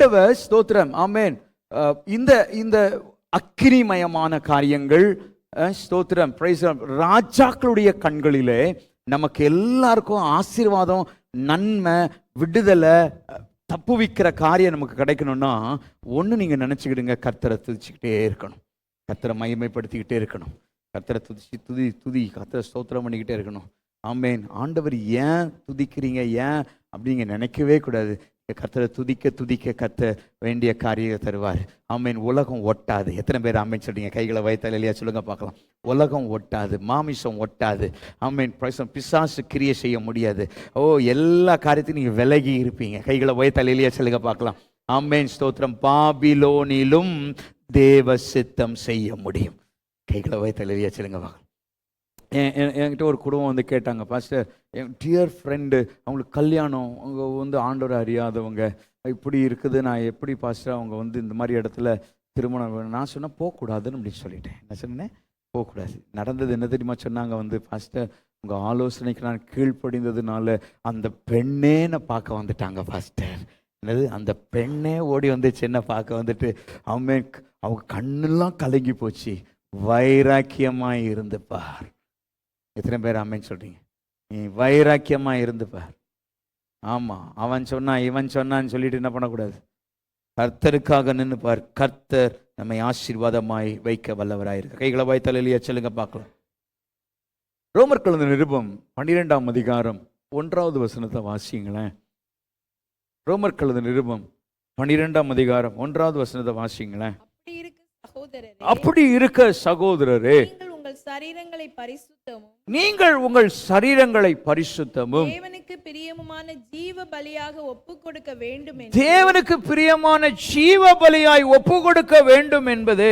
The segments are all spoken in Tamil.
ஆண்டவர் ஸ்தோத்திரம். ஆமேன். இந்த இந்த அக்கினிமயமான காரியங்கள் ஸ்தோத்திரம். Praise ராஜாக்களுடைய கண்களிலே நமக்கு எல்லாருக்கும் ஆசீர்வாதம் நன்மை விடுதலை தப்புவிக்கிற காரியம் நமக்கு கிடைக்கணும்னா ஒன்று நீங்கள் நினச்சிக்கிடுங்க கர்த்தரை துதிச்சுக்கிட்டே இருக்கணும். கர்த்தரை மகிமைப்படுத்திக்கிட்டே இருக்கணும். கர்த்தரை துதிச்சு துதி துதி கர்த்தரை ஸ்தோத்திரம் பண்ணிக்கிட்டே இருக்கணும். ஆமேன். ஆண்டவர் ஏன் துதிக்கிறீங்க ஏன்? அப்படிங்க நினைக்கவே கூடாது. கர்த்தரை துதிக்க துதிக்க கத்த வேண்டிய காரியம் தருவார். அம்மீன் உலகம் ஒட்டாது. எத்தனை பேர் அம்மீன் சொல்றீங்க? கைகளை வைத்தால் இல்லையா சொல்லுங்க பார்க்கலாம். உலகம் ஒட்டாது. மாமிசம் ஒட்டாது. அம்மீன் பிரசம் பிசாசு கிரியை செய்ய முடியாது. ஓ எல்லா காரியத்தையும் நீங்கள் விலகி இருப்பீங்க. கைகளை வைத்தால் இல்லையா சொல்லுங்க பார்க்கலாம். அம்மேன் ஸ்தோத்திரம். பாபிலோனிலும் தேவ சித்தம் செய்ய முடியும். கைகளை வைத்தால் இல்லையா சொல்லுங்க பார்க்கலாம். என்கிட்ட ஒரு குடும்பம் வந்து கேட்டாங்க பாஸ்டர் என் டியர் ஃப்ரெண்டு அவங்களுக்கு கல்யாணம் அவங்க வந்து ஆண்டவரை அறியாதவங்க இப்படி இருக்குது நான் எப்படி பாஸ்டர் அவங்க வந்து இந்த மாதிரி இடத்துல திருமணம் நான் சொன்னால் போகக்கூடாதுன்னு அப்படின்னு சொல்லிட்டேன். என்ன சொன்னேன் போகக்கூடாது. நடந்தது என்ன தெரியுமா சொன்னாங்க வந்து பாஸ்டர் உங்கள் ஆலோசனைக்கு நான் கீழ்ப்படிந்ததுனால அந்த பெண்ணே என்னை பார்க்க வந்துட்டாங்க பாஸ்டர் என்னது? அந்த பெண்ணே ஓடி வந்துச்சு என்ன பார்க்க வந்துட்டு. அவன் அவங்க கண்ணெல்லாம் கலங்கி போச்சு. வைராக்கியமாக இருந்து பார். எத்தனை பேர் ஆமேன்னு சொல்றீங்க? நீ வைராக்கியமா இருந்து பார். ஆமா அவன் சொன்னான் இவன் சொன்னான்னு சொல்லிட்டு என்ன பண்ணக்கூடாது? கர்த்தருக்காக நின்று பார். கர்த்தர் நம்மை ஆசீர்வாதமாய் வைக்க வல்லவராயிருக்கு. கைகளை வாய்த்தால் இல்லையா சொல்லுங்க பார்க்கலாம் ரோமர் கலந்த நிருபம் பன்னிரெண்டாம் அதிகாரம் ஒன்றாவது வசனத்தை வாசிங்களேன் ரோமர் கலந்த நிருபம் பன்னிரெண்டாம் அதிகாரம் ஒன்றாவது வசனத்தை வாசிங்களேன் அப்படி இருக்க சகோதரரே. சரீரங்களை பரிசுத்தமும் நீங்கள் உங்கள் சரீரங்களை பரிசுத்தமும். தேவனுக்கு பிரியமுமான ஜீவ பலியாக ஒப்பு கொடுக்க வேண்டும் தேவனுக்கு பிரியமான ஜீவ பலியாய் ஒப்பு கொடுக்க வேண்டும் என்பது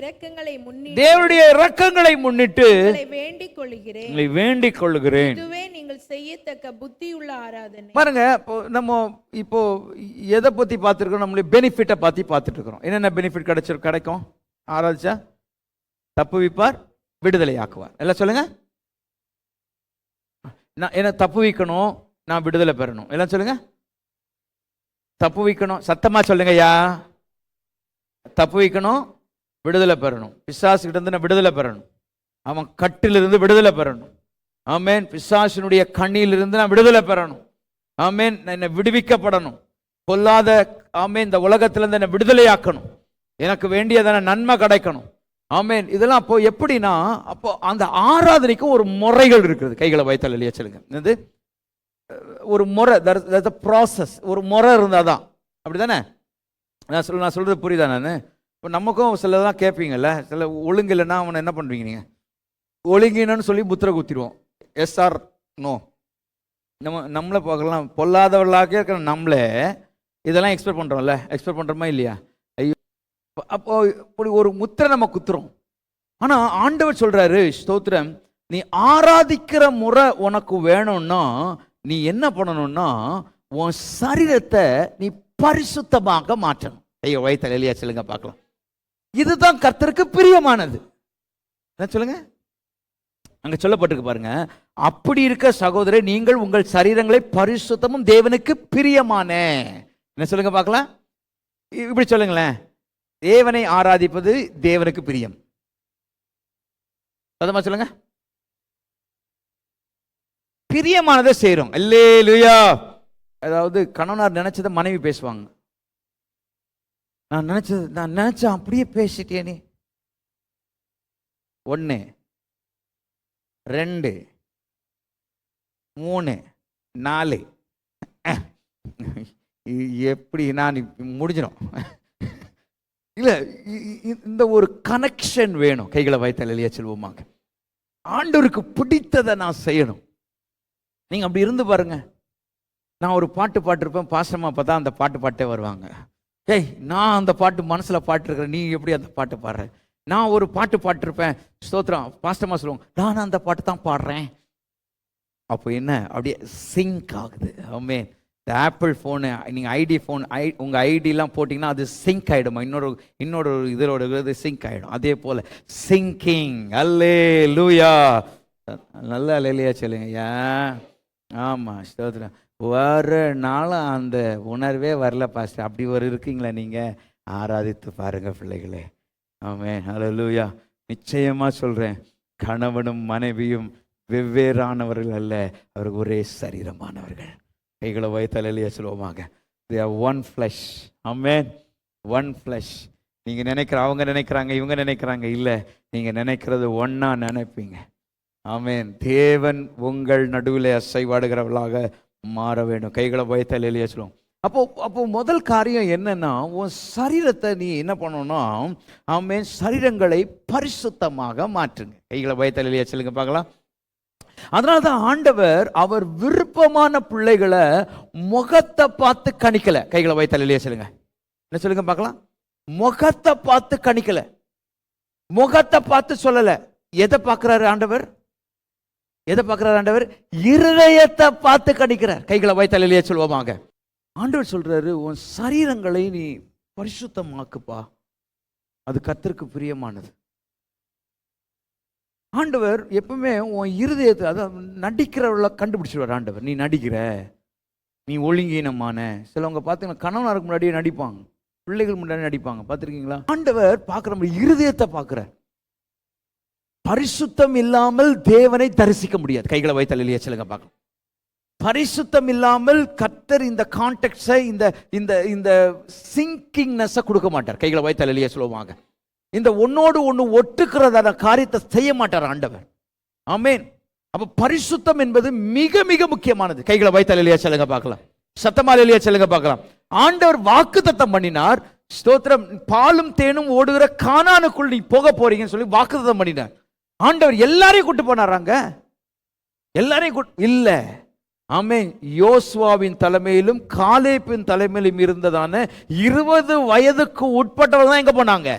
இரக்கங்களை முன்னிட்டு தேவனுடைய இரக்கங்களை முன்னிட்டு வேண்டிக் கொள்கிறேன் உங்களை வேண்டிக் கொள்கிறேன் இதுவே நீங்கள் செய்யத்தக்க புத்தியுள்ள ஆராதனை. பாருங்க நம்ம இப்போ எதை பத்தி பார்த்துருக்கோம் நம்மளுடைய பெனிஃபிட்டை பத்தி பார்த்துட்டு இருக்கிறோம். என்னென்ன பெனிஃபிட் கிடைச்சிரு கிடைக்கும்? ஆராய்ச்சா தப்புவிப்பார் விடுதலை ஆக்குவார் எல்லாம் சொல்லுங்க. நான் என்ன தப்பு வைக்கணும் நான் விடுதலை பெறணும். எல்லாம் சொல்லுங்க. தப்பு வைக்கணும். சத்தமாக சொல்லுங்க ஐயா தப்பு வைக்கணும் விடுதலை பெறணும். பிசாசுகிட்ட இருந்து நான் விடுதலை பெறணும். அவன் கட்டிலிருந்து விடுதலை பெறணும். ஆமேன். பிசாசினுடைய கண்ணியிலிருந்து நான் விடுதலை பெறணும். ஆமேன். நான் என்னை விடுவிக்கப்படணும். பொல்லாத ஆமேன் இந்த உலகத்திலேருந்து என்னை விடுதலையாக்கணும். எனக்கு வேண்டியதான நன்மை கிடைக்கணும். ஆமேன். இதெல்லாம் அப்போ எப்படின்னா அப்போ அந்த ஆராதனைக்கும் ஒரு முறைகள் இருக்குது. கைகளை வைத்தால் இல்லையா சொல்லுங்க என்னது? ஒரு முறை ப்ராசஸ் ஒரு முறை இருந்தால் தான். அப்படி தானே நான் சொல்ல நான் சொல்கிறது புரியுதா நான்? இப்போ நமக்கும் சிலதெல்லாம் கேட்பீங்கல்ல சில ஒழுங்கு இல்லைன்னா அவனை என்ன பண்ணுவீங்க நீங்கள் ஒழுங்கினு சொல்லி முத்திரை குத்திடுவோம். எஸ்ஆர் நோ நம்ம நம்மளை பார்க்கலாம். பொல்லாதவர்களாக இருக்கிற நம்மளே இதெல்லாம் எக்ஸ்பெக்ட் பண்ணுறோம்ல எக்ஸ்பெக்ட் பண்ணுறோமா இல்லையா? அப்போ இப்படி ஒரு முத்திரை நம்ம குத்துறோம். ஆனால் ஆண்டவர் சொல்றாரு ஸ்தோத்திரம் நீ ஆராதிக்கிற முறை உனக்கு வேணும்னா நீ என்ன பண்ணணும்னா உன் சரீரத்தை நீ பரிசுத்தமாக மாற்றணும். ஐயோ வயத்தில் எளியா சொல்லுங்க பார்க்கலாம். இதுதான் கர்த்தருக்கு பிரியமானது. என்ன சொல்லுங்க? அங்க சொல்லப்பட்டிருக்கு பாருங்க அப்படி இருக்க சகோதரர் நீங்கள் உங்கள் சரீரங்களை பரிசுத்தமும் தேவனுக்கு பிரியமான. என்ன சொல்லுங்க பார்க்கலாம். இப்படி சொல்லுங்களேன். தேவனை ஆராதிப்பது தேவனுக்கு பிரியம். சதமா சொல்லுங்க. பிரியமானதை செய்றோம் அல்லே லுயா அதாவது கணவனார் நினைச்சதை மனைவி பேசுவாங்க. நான் நினைச்சது நான் நினைச்சேன் அப்படியே பேசிட்டே நீ. ஒன்று ரெண்டு மூணு நாலு. எப்படி நான் முடிஞ்சிடும். இல்லை இந்த ஒரு கனெக்ஷன் வேணும். கைகளை வைத்தல் இல்லையா செல்வமாங்க ஆண்டவருக்கு பிடித்ததை நான் செய்யணும். நீங்கள் அப்படி இருந்து பாருங்க. நான் ஒரு பாட்டு பாட்டிருப்பேன் பாசமாக பார்த்தா அந்த பாட்டு பாட்டே வருவாங்க. ஏய் நான் அந்த பாட்டு மனசில் பாட்டுருக்கிறேன் நீ எப்படி அந்த பாட்டு பாடுற? நான் ஒரு பாட்டு பாட்டிருப்பேன் ஸ்தோத்திரம். பாஸ்டமா சொல்லுவாங்க நான் அந்த பாட்டு தான் பாடுறேன். அப்போ என்ன? அப்படியே சிங்க் ஆகுது. ஆமே இந்த ஆப்பிள் ஃபோனு நீங்கள் ஐடி ஃபோன் ஐ உங்கள் ஐடிலாம் போட்டிங்கன்னா அது சிங்க் ஆகிடுமா இன்னொரு இன்னொரு இதோட இது சிங்க் ஆகிடும் அதே போல் சிங்கிங் அல்லே லூயா நல்ல அலையிலையா சொல்லுங்க. ஏன் ஆமாம் ஸ்தோத்திரம். வர நாளும் அந்த உணர்வே வரல பாஸ்டர். அப்படி ஒரு இருக்கீங்களா நீங்கள் ஆராதித்து பாருங்க பிள்ளைகளே. ஆமே ஹலோ லூயா நிச்சயமாக சொல்கிறேன் கணவனும் மனைவியும் வெவ்வேறானவர்கள் அல்ல. அவர்கள் ஒரே சரீரமானவர்கள். கைகளை வைத்தலையிலேயே சொல்லுவோமாக they are one flesh amen one flesh நீங்கள் நினைக்கிற அவங்க நினைக்கிறாங்க இவங்க நினைக்கிறாங்க இல்லை. நீங்கள் நினைக்கிறது ஒன்றா நினைப்பீங்க. ஆமேன் தேவன் உங்கள் நடுவில் அசைவாடுகிறவர்களாக மாற வேண்டும். கைகளை வைத்தலையிலேயே சொல்லுவோம் அப்போ அப்போ முதல் காரியம் என்னன்னா உன் சரீரத்தை நீ என்ன பண்ணணும்னா ஆமேன் சரீரங்களை பரிசுத்தமாக மாற்றுங்க. கைகளை பயத்தலையிலேயே சொல்லுங்க பார்க்கலாம். அதனால தான் ஆண்டவர் அவர் விருப்பமான பிள்ளைகளை முகத்தை பார்த்து கணிக்கல. கைகளை வைத்தலையிலேயே சொல்லுங்க. என்ன சொல்லுங்க பார்க்கலாம்? முகத்தை பார்த்து கணிக்கல. முகத்தை பார்த்து சொல்லல. எதை பார்க்கிறாரு ஆண்டவர்? எதை பார்க்கிறார் ஆண்டவர்? இருதயத்தை பார்த்து கணிக்கிறார். கைகளை வைத்தலையிலேயே சொல்லுவாங்க ஆண்டவர் சொல்றாரு உன் சரீரங்களை நீ பரிசுத்தமாக்குப்பா. அது கத்திற்கு பிரியமானது. ஆண்டவர் எப்பவுமே உன் இருதயத்தை அதாவது நடிக்கிறவள கண்டுபிடிச்சிடுவார் ஆண்டவர். நீ நடிக்கிற நீ ஒழுங்கீனமான. சிலவங்க பார்த்தீங்கன்னா கணவனாருக்கு முன்னாடியே நடிப்பாங்க. பிள்ளைகள் முன்னாடி நடிப்பாங்க. பார்த்துருக்கீங்களா ஆண்டவர் பார்க்குற மாதிரி இருதயத்தை பார்க்குறார் பரிசுத்தம் இல்லாமல் தேவனை தரிசிக்க முடியாது. கைகளை வைத்தலையிலேயே சொல்லுங்க பார்க்கலாம். பரிசுத்தம் இல்லாமல் கத்தர் இந்த கான்டெக்ட்ஸை இந்த இந்த இந்த சிங்கிங்னஸை கொடுக்க மாட்டார். கைகளை வைத்தலையிலேயே சொல்லுவாங்க. இந்த ஒன்னோடு ஒன்று ஒட்டுக்கிறதான காரியத்தை செய்ய மாட்டார் ஆண்டவர். ஆமேன். அப்போ பரிசுத்தம் என்பது மிக மிக முக்கியமானது. கைகளை வைத்தலையிலேயே சொல்லுங்க பார்க்கலாம். சத்தமாலையிலேயே சொல்லுங்க பார்க்கலாம். ஆண்டவர் வாக்கு தத்தம் பண்ணினார். ஸ்தோத்திரம் பாலும் தேனும் ஓடுகிற காணானுக்குள் நீ போக போறீங்கன்னு சொல்லி வாக்குத்தத்தம் பண்ணினார். ஆண்டவர் எல்லாரையும் கூட்டு போனாராங்க எல்லாரையும் கூட்டு இல்ல. ஆமே யோசுவாவின் தலைமையிலும் காலேப்பின் தலைமையிலும் இருந்ததான இருபது வயதுக்கு உட்பட்டவர் தான் எங்க போனாங்க.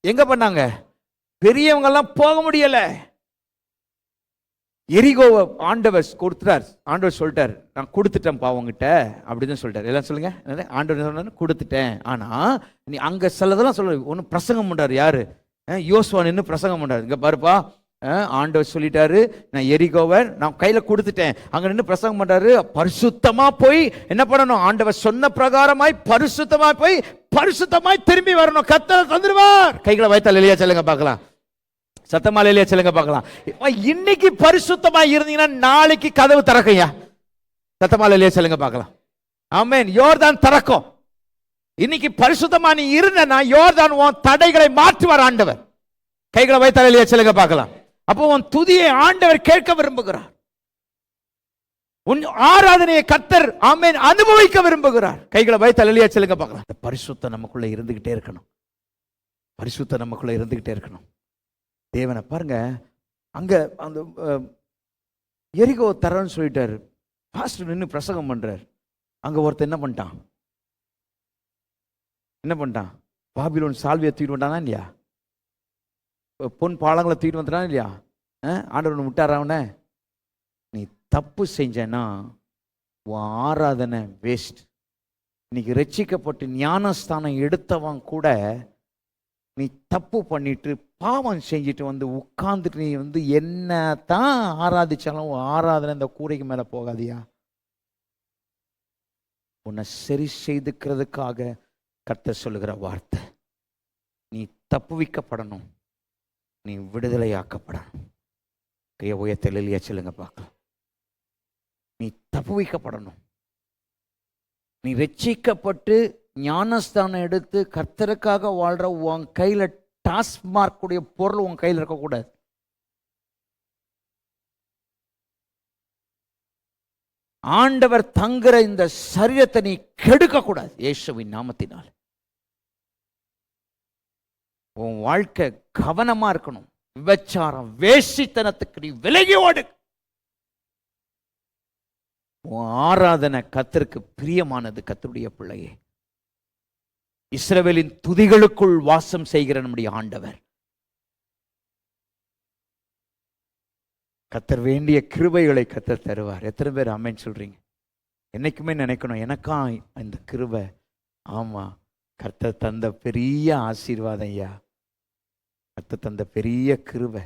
எங்க பண்ணாங்க? பெரியவங்கெல்லாம் போக முடியல. எரிகோவை ஆண்டவர் கொடுத்துட்டார். ஆண்டவர் சொல்லிட்டார் நான் கொடுத்துட்டேன்ப்பா உங்ககிட்ட அப்படின்னு சொல்லிட்டார். எல்லாம் சொல்லுங்க. என்னது? ஆண்டவர் சொன்னார்? கொடுத்துட்டேன். ஆனா நீ அங்க சிலதெல்லாம் சொல்ல. ஒன்றும் பிரசங்கம் பண்றாரு யாரு? அஹ் யோசுவா நின்று பிரசங்கம் பண்றாரு. இங்க பாருப்பா ஆண்டவர் சொல்லிட்டாரு நான் எரிகோவை நான் கையில கொடுத்துட்டேன். அங்க நின்று பிரசங்கம் பண்றாரு. பரிசுத்தமா போய் என்ன பண்ணணும்? ஆண்டவர் சொன்ன பிரகாரமாய் பரிசுத்தமா போய் பரிசுத்தமாய் திரும்பி வரணும். கத்தரை தந்துருவார் கைகளை வைத்தால் இல்லையா சொல்லுங்க பார்க்கலாம். சத்தமா இல்லையா சொல்லுங்க பார்க்கலாம். இன்னைக்கு பரிசுத்தமா இருந்தீங்கன்னா நாளைக்கு கதவு திறக்கையா சத்தமா இல்லையா சொல்லுங்க பார்க்கலாம். ஆமென். யோர்தான் திறக்கும். இன்னைக்கு பரிசுத்தமா நீ இருந்தனா யோர்தான் உன் தடைகளை மாற்றுவார் ஆண்டவர். கைகளை வைத்தால் இல்லையா சொல்லுங்க பார்க்கலாம். அப்போ உன் துதியை ஆண்டவர் கேட்க விரும்புகிறார். உன் ஆராதனையை கத்தர் ஆமேன் அனுபவிக்க விரும்புகிறார். கைகளை வைத்து இல்லையா செல்லுங்க பார்க்கலாம். இந்த பரிசுத்தம் நமக்குள்ள இருந்துகிட்டே இருக்கணும். பரிசுத்தம் நமக்குள்ள இருந்துகிட்டே இருக்கணும். தேவனை பாருங்க அங்க அந்த எரிகோ தரன்னு சொல்லிட்டாரு. பாஸ்டர் நின்று பிரசங்கம் பண்ணுறார் அங்க ஒருத்தன் என்ன பண்ணிட்டான்? என்ன பண்ணிட்டான்? பாபிலோன் சால்வியை தூக்கிட்டு வந்தானா இல்லையா? பொன் பாலங்களை தூக்கிட்டு வந்துட்டானா இல்லையா? ஆண்டவன் ஆண்டவர் விட்டாரா அவனை? தப்பு செஞ்சேன்னா உன் ஆராதனை வேஸ்ட் இன்னைக்கு ரட்சிக்கப்பட்டு ஞானஸ்தானம் எடுத்தவன் கூட நீ தப்பு பண்ணிட்டு பாவம் செஞ்சுட்டு வந்து உட்கார்ந்துட்டு நீ வந்து என்ன தான் ஆராதிச்சாலும் உன் ஆராதனை இந்த கூரைக்கு மேலே போகாதியா? உன்னை சரி செய்துக்கிறதுக்காக கர்த்தர் சொல்லுகிற வார்த்தை. நீ தப்புவிக்கப்படணும் நீ விடுதலையாக்கப்படணும். கைய உயர்த்தல் இல்லையா சொல்லுங்க பார்க்கலாம். நீ தப்புவிக்கப்படணும். நீ ரட்சிக்கப்பட்டு ஞானஸ்தானம் எடுத்து கர்த்தருக்காக வாழ்ற உன் கையில டாஸ்மார்க் உடைய பொருள் உன் கையில் இருக்கக்கூடாது ஆண்டவர் தங்குற இந்த சரீரத்தை நீ கெடுக்கக்கூடாது இயேசுவின் நாமத்தினால். உன் வாழ்க்கை கவனமா இருக்கணும். விபச்சாரம் வேசித்தனத்துக்கு நீ விலகி ஓடு. உன் ஆராதனை கத்தருக்கு பிரியமானது கத்தருடைய பிள்ளையே. இஸ்ரவேலின் துதிகளுக்குள் வாசம் செய்கிற நம்முடைய ஆண்டவர். கத்தர் வேண்டிய கிருபைகளை கத்தர் தருவார். எத்தனை பேர் அம்மேன்னு சொல்றீங்க? என்னைக்குமே நினைக்கணும் எனக்கா இந்த கிருபை? ஆமா கர்த்தர் தந்த பெரிய ஆசீர்வாதம் ஐயா. கர்த்தர் தந்த பெரிய கிருபை.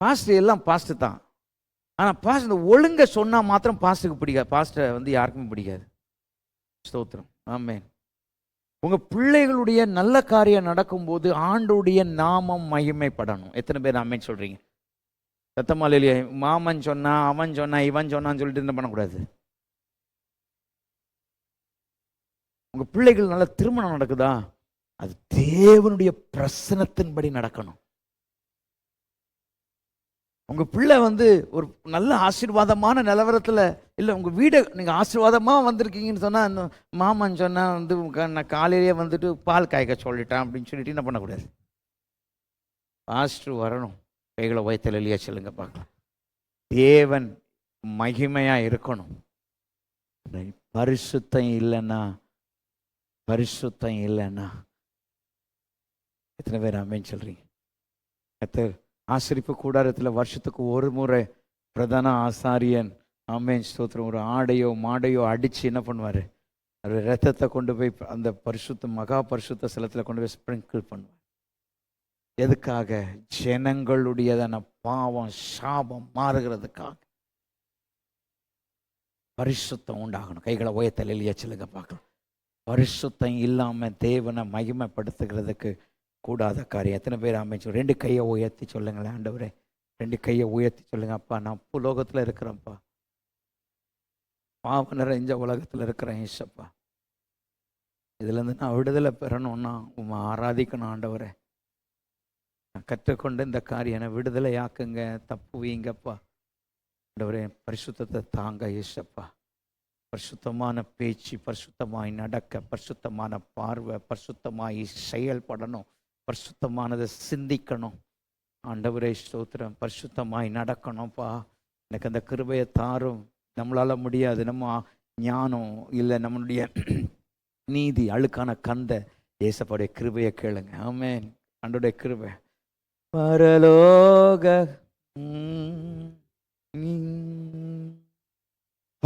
பாஸ்டர் எல்லாம் பாஸ்டர் தான். ஆனால் பாஸ்டர் இந்த ஒழுங்க சொன்னால் மாத்திரம் பாஸ்டருக்கு பிடிக்காது. பாஸ்டர் வந்து யாருக்குமே பிடிக்காது. ஸ்தோத்திரம். ஆமே உங்கள் பிள்ளைகளுடைய நல்ல காரியம் நடக்கும்போது ஆண்டுடைய நாமம் மகிமைப்படணும். எத்தனை பேர் ஆமென் சொல்கிறீங்க சத்தமால இல்லையா மாமன் சொன்னான் அவன் சொன்னான் இவன் சொன்னான்னு சொல்லிட்டு என்ன பண்ணக்கூடாது. உங்கள் பிள்ளைகள் நல்ல திருமணம் நடக்குதா? அது தேவனுடைய பிரசனத்தின்படி நடக்கணும். உங்கள் பிள்ளை வந்து ஒரு நல்ல ஆசீர்வாதமான நிலவரத்தில் இல்லை உங்கள் வீடு நீங்கள் ஆசீர்வாதமாக வந்திருக்கீங்கன்னு சொன்னால் இந்த மாமன் சொன்னால் வந்து நான் காலையிலேயே வந்துட்டு பால் காய்க்க சொல்லிட்டான் அப்படின்னு சொல்லிட்டு என்ன பண்ணக்கூடாது? பாஸ்டர் வரணும். கைகளை வயத்தில் இல்லையா சொல்லுங்க பார்க்கலாம். தேவன் மகிமையாக இருக்கணும். பரிசுத்தம் இல்லைன்னா பரிசுத்தம் இல்லைன்னா எத்தனை பேர் அமேன்னு சொல்கிறீங்க கத்தர் ஆசிரிப்பு கூடாரத்தில் வருஷத்துக்கு ஒரு முறை பிரதான ஆசாரியன் ஆமேன் ஸ்தோத்திரம். ஒரு ஆடையோ மாடையோ அடித்து என்ன பண்ணுவார்? அவர் ரத்தத்தை கொண்டு போய் அந்த பரிசுத்த மகா பரிசுத்த ஸ்தலத்தில் கொண்டு போய் ஸ்ப்ரிங்கிள் பண்ணுவார். எதுக்காக? ஜனங்களுடையதான பாவம் சாபம் மாறுகிறதுக்காக. பரிசுத்தம் உண்டாகணும். கைகளை உயத்தல் இல்லையா சொல்லுங்க பார்க்கலாம். பரிசுத்தம் இல்லாமல் தேவனை மகிமைப்படுத்துகிறதுக்கு கூடாத காரியம். எத்தனை பேர் அமைச்சு ரெண்டு கையை உயர்த்தி சொல்லுங்களேன் ஆண்டவரே. ரெண்டு கையை உயர்த்தி சொல்லுங்க அப்பா நான் புலோகத்தில் இருக்கிறேன்ப்பா. பாவ நிறைஞ்ச உலகத்தில் இருக்கிறேன் ஈஷப்பா இதுலேருந்து நான் விடுதலை பெறணும்னா உம்மை ஆராதிக்கணும் ஆண்டவரே. நான் கற்றுக்கொண்டு இந்த காரியம் என்னை விடுதலை ஆக்குங்க தப்பு வீங்கப்பா. ஆண்டவரே பரிசுத்தத்தை தாங்க ஈஷப்பா பரிசுத்தமான பேச்சு பரிசுத்தமாய் நடக்க பரிசுத்தமான பார்வை பரிசுத்தமாய் செயல்படணும். பரிசுத்தமானதை சிந்திக்கணும். ஆண்டவரே ஸ்தோத்திரம். பரிசுத்தமாய் நடக்கணும்ப்பா. எனக்கு அந்த கிருபையை தாரும். நம்மளால முடியாது. நம்ம ஞானம் இல்லை. நம்மளுடைய நீதி அழுக்கான கந்த. ஏசப்பாடைய கிருபையை கேளுங்க. ஆமென். ஆண்டோடைய கிருபை. பரலோக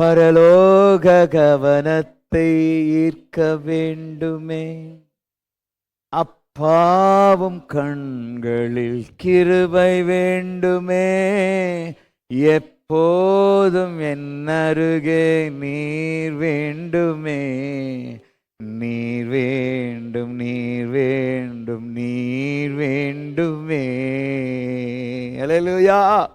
பரலோக கவனத்தை ஈர்க்க வேண்டுமே. அப் பாவம் கண்களில் கிருபை வேண்டுமே. எப்போதும் என் அருகே நீர் வேண்டுமே. நீர் வேண்டும் நீர் வேண்டும் நீர் வேண்டுமே. அல்லேலூயா